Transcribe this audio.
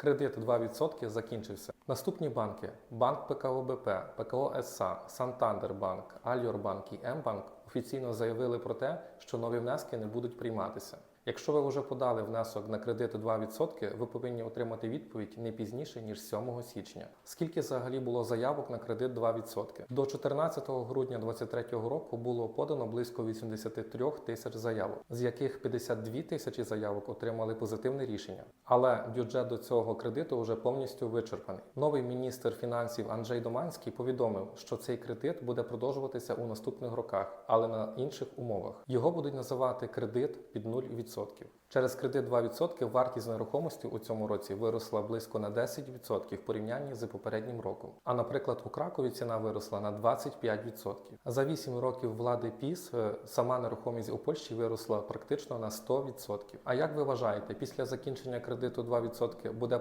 Кредит 2% закінчився. Наступні банки: Банк ПКО БП, ПКО СА, Сантандербанк, Альорбанк і Мбанк офіційно заявили про те, що нові внески не будуть прийматися. Якщо ви вже подали внесок на кредит 2%, ви повинні отримати відповідь не пізніше ніж 7 січня. Скільки взагалі було заявок на кредит 2%? До 14 грудня 2023 року було подано близько 83 тисяч заявок, з яких 52 тисячі заявок отримали позитивне рішення. Але бюджет до цього кредиту вже повністю вичерпаний. Новий міністр фінансів Анджей Доманський повідомив, що цей кредит буде продовжуватися у наступних роках, але на інших умовах. Його будуть називати кредит під 0%. Через кредит 2% вартість нерухомості у цьому році виросла близько на 10% в порівнянні з попереднім роком. А наприклад, у Кракові ціна виросла на 25%. За 8 років влади ПІС е, сама нерухомість у Польщі виросла практично на 100%. А як ви вважаєте, після закінчення кредиту 2% буде